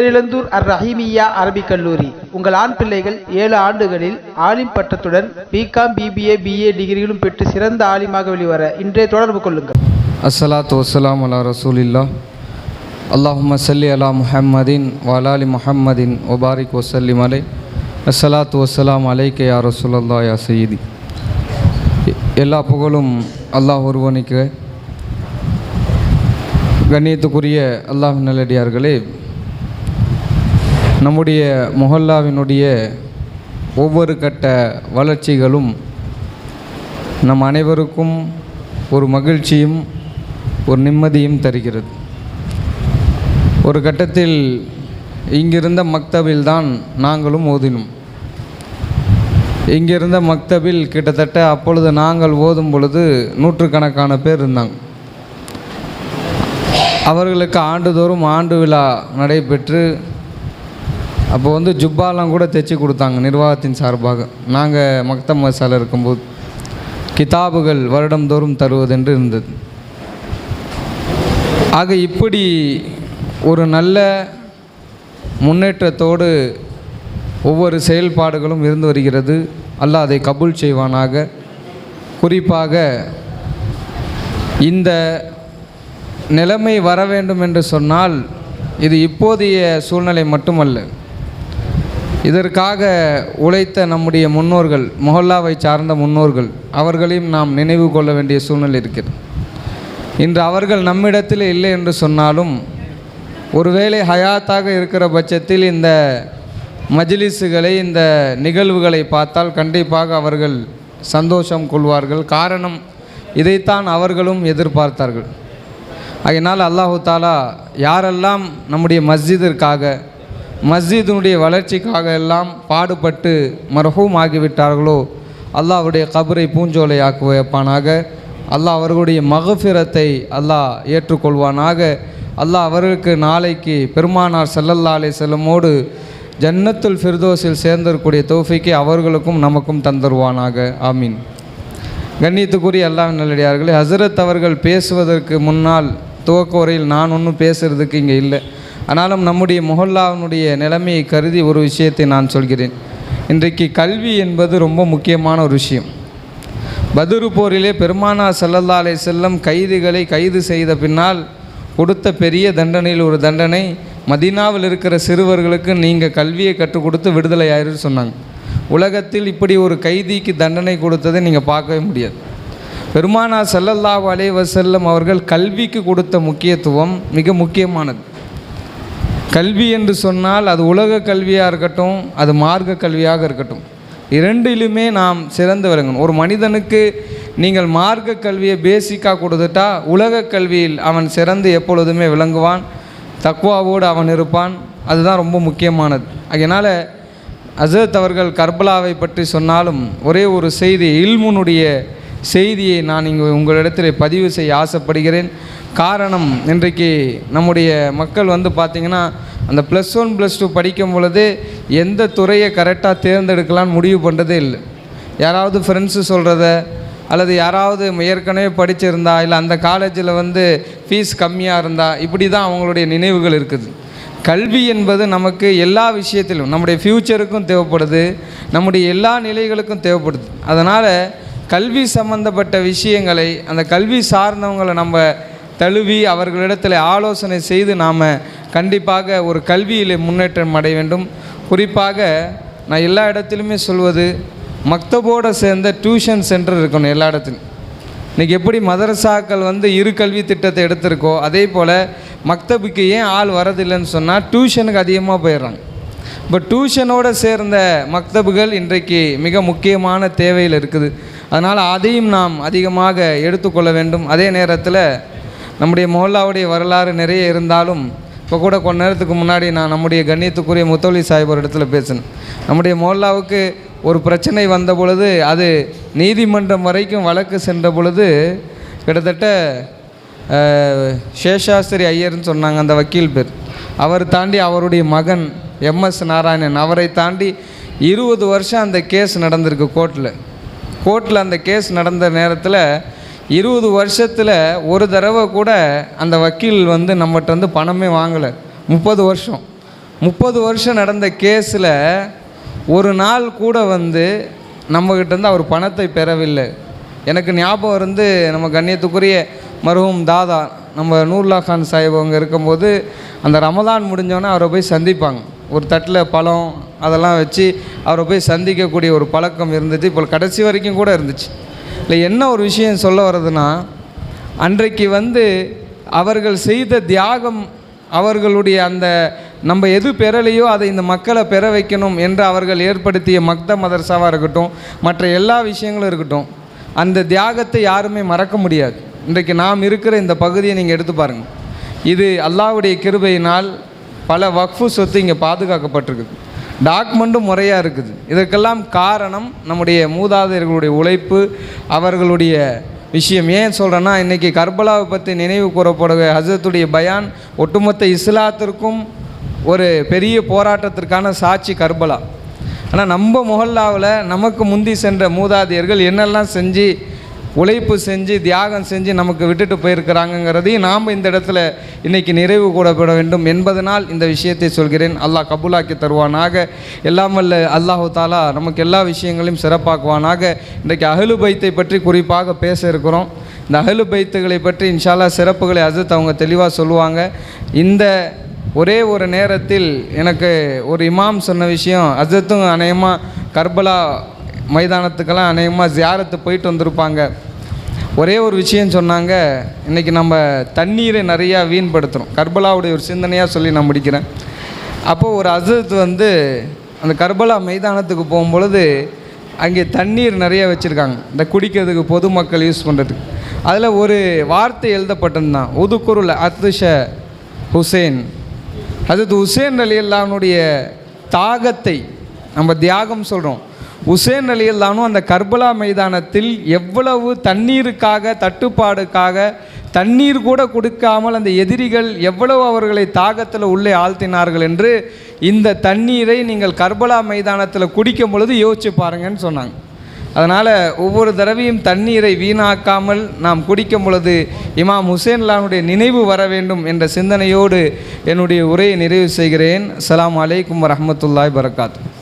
பேரிழந்தூர் அர் ரஹீமியா அரபிக் கல்லூரி. உங்கள் ஆண் பிள்ளைகள் ஏழு ஆண்டுகளில் ஆலிம் பட்டத்துடன் பிகாம் பிபிஏ பிஏ டிகிரிகளும் பெற்று சிறந்த ஆலிமாக வெளிவர இன்றைய தொடர்பு கொள்ளுங்கள். அஸ்ஸலாத்து வசலாம் அலா ரசூலில்லா அல்லாஹும் சல்லி அலா முஹம்மதின் வலாலி முஹம்மதின் ஒபாரிக் வசல்லிம் அலை. அஸ்ஸலாத்து வசலாம் அலைக்க யா ரசூலல்லா யா சயீதி. எல்லா புகழும் அல்லாஹ் ஒருவனுக்கு. கண்ணியத்துக்குரிய அல்லாஹ் நல்லடியார்களே நம்முடைய மொஹல்லாவினுடைய ஒவ்வொரு கட்ட வளர்ச்சிகளும் நம் அனைவருக்கும் ஒரு மகிழ்ச்சியும் ஒரு நிம்மதியும் தருகிறது. ஒரு கட்டத்தில் இங்கிருந்த மக்தபில்தான் நாங்களும் ஓதினோம். இங்கிருந்த மக்தபில் கிட்டத்தட்ட அப்பொழுது நாங்கள் ஓதும் பொழுது நூற்றுக்கணக்கான பேர் இருந்தாங்க. அவர்களுக்கு ஆண்டுதோறும் ஆண்டு விழா நடைபெற்று அப்போ வந்து ஜுப்பாலாம் கூட தைச்சி கொடுத்தாங்க நிர்வாகத்தின் சார்பாக. நாங்கள் மக்தம் மசாலா இருக்கும்போது கிதாபுகள் வருடந்தோறும் தருவதென்று இருந்தது. ஆக இப்படி ஒரு நல்ல முன்னேற்றத்தோடு ஒவ்வொரு செயல்பாடுகளும் இருந்து வருகிறது. அல்லாஹ் அதை கபூல் செய்வானாக. குறிப்பாக இந்த நிலைமை வர வேண்டும் என்று சொன்னால் இது இப்போதைய சூழ்நிலை மட்டுமல்ல. இதற்காக உழைத்த நம்முடைய முன்னோர்கள் மொஹல்லாவை சார்ந்த முன்னோர்கள் அவர்களையும் நாம் நினைவு கொள்ள வேண்டிய சூழ்நிலை இருக்கிறது. இன்று அவர்கள் நம்மிடத்தில் இல்லை என்று சொன்னாலும் ஒருவேளை ஹயாத்தாக இருக்கிற பட்சத்தில் இந்த மஜ்லிஸுகளை இந்த நிகழ்வுகளை பார்த்தால் கண்டிப்பாக அவர்கள் சந்தோஷம் கொள்வார்கள். காரணம் இதைத்தான் அவர்களும் எதிர்பார்த்தார்கள். அதனால் அல்லாஹு தாலா யாரெல்லாம் நம்முடைய மஸ்ஜிதிற்காக மஸ்ஜிதினுடைய வளர்ச்சிக்காக எல்லாம் பாடுபட்டு மர்ஹூம் ஆகிவிட்டார்களோ அல்லாஹ்வுடைய கபரை பூஞ்சோலை ஆக்குவப்பானாக அல்லாஹ் அவர்களுடைய மகஃபிரத்தை அல்லாஹ் ஏற்றுக்கொள்வானாக. அல்லாஹ் அவர்களுக்கு நாளைக்கு பெருமானார் செல்லல்லாலே அலைஹி செல்லமோடு ஜன்னத்துல் ஃபிர்தோஸில் சேர்ந்திருக்கக்கூடிய தோஃபிக்கை அவர்களுக்கும் நமக்கும் தந்தருவானாக. ஆமீன். கண்ணியத்துக்குரிய அல்லாஹ் நல்லடியார்களே ஹசரத் அவர்கள் பேசுவதற்கு முன்னால் துவக்க உரையில் நான் ஒன்றும் பேசுகிறதுக்கு இங்கே இல்லை. ஆனாலும் நம்முடைய மொஹல்லாவினுடைய நிலைமையை கருதி ஒரு விஷயத்தை நான் சொல்கிறேன். இன்றைக்கு கல்வி என்பது ரொம்ப முக்கியமான ஒரு விஷயம். பதுரு போரிலே பெருமானா செல்லல்லாலே செல்லும் செல்லம் கைதிகளை கைது செய்த பின்னால் கொடுத்த பெரிய தண்டனையில் ஒரு தண்டனை மதீனாவில் இருக்கிற சிறுவர்களுக்கு நீங்கள் கல்வியை கற்றுக் கொடுத்து விடுதலை ஆயிரும் சொன்னாங்க. உலகத்தில் இப்படி ஒரு கைதிக்கு தண்டனை கொடுத்ததை நீங்கள் பார்க்கவே முடியாது. பெருமானா ஸல்லல்லாஹு அலே வசல்லம் அவர்கள் கல்விக்கு கொடுத்த முக்கியத்துவம் மிக முக்கியமானது. கல்வி என்று சொன்னால் அது உலக கல்வியாக இருக்கட்டும் அது மார்க்க கல்வியாக இருக்கட்டும். இரண்டிலுமே நாம் சிறந்து விளங்கணும். ஒரு மனிதனுக்கு நீங்கள் மார்க்க கல்வியை பேசிக்காக கொடுத்துட்டா உலக கல்வியில் அவன் சிறந்து எப்பொழுதுமே விளங்குவான் தக்குவாவோடு அவன் இருப்பான். அதுதான் ரொம்ப முக்கியமானது. அதனால் அசத் அவர்கள் கர்பலாவை பற்றி சொன்னாலும் ஒரே ஒரு செய்தி இல்முனுடைய செய்தியை நான் இங்கே உங்களிடத்தில் பதிவு செய்ய ஆசைப்படுகிறேன். காரணம் இன்றைக்கு நம்முடைய மக்கள் வந்து பார்த்திங்கன்னா அந்த ப்ளஸ் ஒன் ப்ளஸ் டூ படிக்கும் பொழுது எந்த துறையை கரெக்டாக தேர்ந்தெடுக்கலாம்னு முடிவு பண்ணுறதே இல்லை. யாராவது ஃப்ரெண்ட்ஸு சொல்கிறத அல்லது யாராவது ஏற்கனவே படிச்சிருந்தா இல்லை அந்த காலேஜில் வந்து ஃபீஸ் கம்மியாக இருந்தா இப்படி தான் அவங்களுடைய நினைவுகள் இருக்குது. கல்வி என்பது நமக்கு எல்லா விஷயத்திலும் நம்முடைய ஃப்யூச்சருக்கும் தேவைப்படுது நம்முடைய எல்லா நிலைகளுக்கும் தேவைப்படுது. அதனால் கல்வி சம்பந்தப்பட்ட விஷயங்களை அந்த கல்வி சார்ந்தவங்களை நம்ம தழுவி அவர்களிடத்தில் ஆலோசனை செய்து நாம் கண்டிப்பாக ஒரு கல்வியில் முன்னேற்றம் அடைய வேண்டும். குறிப்பாக நான் எல்லா இடத்துலையுமே சொல்வது மக்தபோடு சேர்ந்த டியூஷன் சென்டர் இருக்கணும் எல்லா இடத்துலையும் இன்றைக்கி எப்படி மதரசாக்கள் வந்து இரு கல்வி திட்டத்தை எடுத்திருக்கோ அதே போல் மக்தபுக்கு ஏன் ஆள் வரதில்லைன்னு சொன்னால் டியூஷனுக்கு அதிகமாக போயிடுறாங்க. இப்போ டியூஷனோடு சேர்ந்த மக்தபுகள் இன்றைக்கு மிக முக்கியமான தேவையில் இருக்குது. அதனால் அதையும் நாம் அதிகமாக எடுத்துக்கொள்ள வேண்டும். அதே நேரத்தில் நம்முடைய மொஹல்லாவுடைய வரலாறு நிறைய இருந்தாலும் இப்போ கூட கொஞ்ச நேரத்துக்கு முன்னாடி நான் நம்முடைய கண்ணியத்துக்குரிய முத்தொலி சாஹிப் ஒரு இடத்துல பேசினேன். நம்முடைய மொஹல்லாவுக்கு ஒரு பிரச்சனை வந்த பொழுது அது நீதிமன்றம் வரைக்கும் வழக்கு சென்ற பொழுது கிட்டத்தட்ட சேஷாஸ்திரி ஐயர்னு சொன்னாங்க அந்த வக்கீல் பேர். அவர் தாண்டி அவருடைய மகன் எம்எஸ் நாராயணன் அவரை தாண்டி இருபது வருஷம் அந்த கேஸ் நடந்திருக்கு கோர்ட்டில் கோர்ட்டில் அந்த கேஸ் நடந்த நேரத்தில் இருபது வருஷத்தில் ஒரு தடவை கூட அந்த வக்கீல் வந்து நம்மகிட்ட வந்து பணமே வாங்கலை. முப்பது வருஷம். முப்பது வருஷம் நடந்த கேஸில் ஒரு நாள் கூட வந்து நம்மக்கிட்டேருந்து அவர் பணத்தை பெறவில்லை. எனக்கு ஞாபகம் இருந்து நம்ம கண்ணியத்துக்குரிய மருவும் தாதா நம்ம நூர்லா கான் சாஹிப் அவங்க இருக்கும்போது அந்த ரமதான் முடிஞ்சோன்னே அவரை போய் சந்திப்பாங்க. ஒரு தட்டில் பழம் அதெல்லாம் வச்சு அவரை போய் சந்திக்கக்கூடிய ஒரு பழக்கம் இருந்துச்சு. இப்போ கடைசி வரைக்கும் கூட இருந்துச்சு. இல்லை என்ன ஒரு விஷயம் சொல்ல வர்றதுன்னா அன்றைக்கு வந்து அவர்கள் செய்த தியாகம் அவர்களுடைய அந்த நம்ம எது பெறலையோ அதை இந்த மக்களை பெற வைக்கணும் என்று அவர்கள் ஏற்படுத்திய மக்த மதர்சாவாக இருக்கட்டும் மற்ற எல்லா விஷயங்களும் இருக்கட்டும் அந்த தியாகத்தை யாருமே மறக்க முடியாது. இன்றைக்கு நாம் இருக்கிற இந்த பகுதியை நீங்கள் எடுத்து பாருங்கள் இது அல்லாஹ்வுடைய கிருபையினால் பல வக்ஃபு சொத்து இங்கே பாதுகாக்கப்பட்டிருக்குது. டாக்குமெண்ட்டும் முறையாக இருக்குது. இதற்கெல்லாம் காரணம் நம்முடைய மூதாதையர்களுடைய உழைப்பு அவர்களுடைய விஷயம். ஏன் சொல்கிறேன்னா இன்றைக்கி கர்பலாவை பற்றி நினைவு கூறப்படுகிற ஹசரத்துடைய பயான் ஒட்டுமொத்த இஸ்லாத்திற்கும் ஒரு பெரிய போராட்டத்திற்கான சாட்சி கர்பலா. ஆனால் நம்ம முகல்லாவில் நமக்கு முந்தி சென்ற மூதாதையர்கள் என்னெல்லாம் செஞ்சு உழைப்பு செஞ்சு தியாகம் செஞ்சு நமக்கு விட்டுட்டு போயிருக்கிறாங்கங்கிறதையும் நாம் இந்த இடத்துல இன்றைக்கி நிறைவு கூடப்பட வேண்டும் என்பதனால் இந்த விஷயத்தை சொல்கிறேன். அல்லாஹ் கபூலாக்கி தருவானாக. எல்லாமல்ல அல்லாஹு தாலா நமக்கு எல்லா விஷயங்களையும் சிறப்பாக்குவானாக. இன்றைக்கு அகலு பைத்தை பற்றி குறிப்பாக பேச இருக்கிறோம். இந்த அகலு பைத்துகளை பற்றி இன்ஷால்லா சிறப்புகளை அஜத் அவங்க தெளிவாக சொல்லுவாங்க. இந்த ஒரே ஒரு நேரத்தில் எனக்கு ஒரு இமாம் சொன்ன விஷயம் அஜத்தும் அநேகமாக கர்பலா மைதானத்துக்கெல்லாம் அநேகமாக ஜியாரத்து போயிட்டு வந்திருப்பாங்க. ஒரே ஒரு விஷயம் சொன்னாங்க. இன்றைக்கி நம்ம தண்ணீரை நிறையா வீண்படுத்துகிறோம் கர்பலாவுடைய ஒரு சிந்தனையாக சொல்லி நான் முடிக்கிறேன். அப்போது ஒரு அசத் வந்து அந்த கர்பலா மைதானத்துக்கு போகும்பொழுது அங்கே தண்ணீர் நிறைய வச்சுருக்காங்க. இந்த குடிக்கிறதுக்கு பொதுமக்கள் யூஸ் பண்ணுறதுக்கு அதில் ஒரு வார்த்தை எழுதப்பட்டிருந்தான் உதுக்குருள் அத்துஷ ஹுசேன். அது ஹுசேன் அலி அல்லானுடைய தாகத்தை நம்ம தியாகம் சொல்கிறோம் உசேன் அலி அல்லானும் அந்த கர்பலா மைதானத்தில் எவ்வளவு தண்ணீருக்காக தட்டுப்பாடுக்காக தண்ணீர் கூட கொடுக்காமல் அந்த எதிரிகள் எவ்வளவு அவர்களை தாகத்தில் உள்ளே ஆழ்த்தினார்கள் என்று இந்த தண்ணீரை நீங்கள் கர்பலா மைதானத்தில் குடிக்கும் பொழுது யோசிச்சு பாருங்கன்னு சொன்னாங்க. அதனால் ஒவ்வொரு தடவையும் தண்ணீரை வீணாக்காமல் நாம் குடிக்கும் பொழுது இமாம் ஹுசேன்லானுடைய நினைவு வர வேண்டும் என்ற சிந்தனையோடு என்னுடைய உரையை நிறைவு செய்கிறேன். அலாம் அலைக்கும் வரமத்துல்லாய் பரகாத்து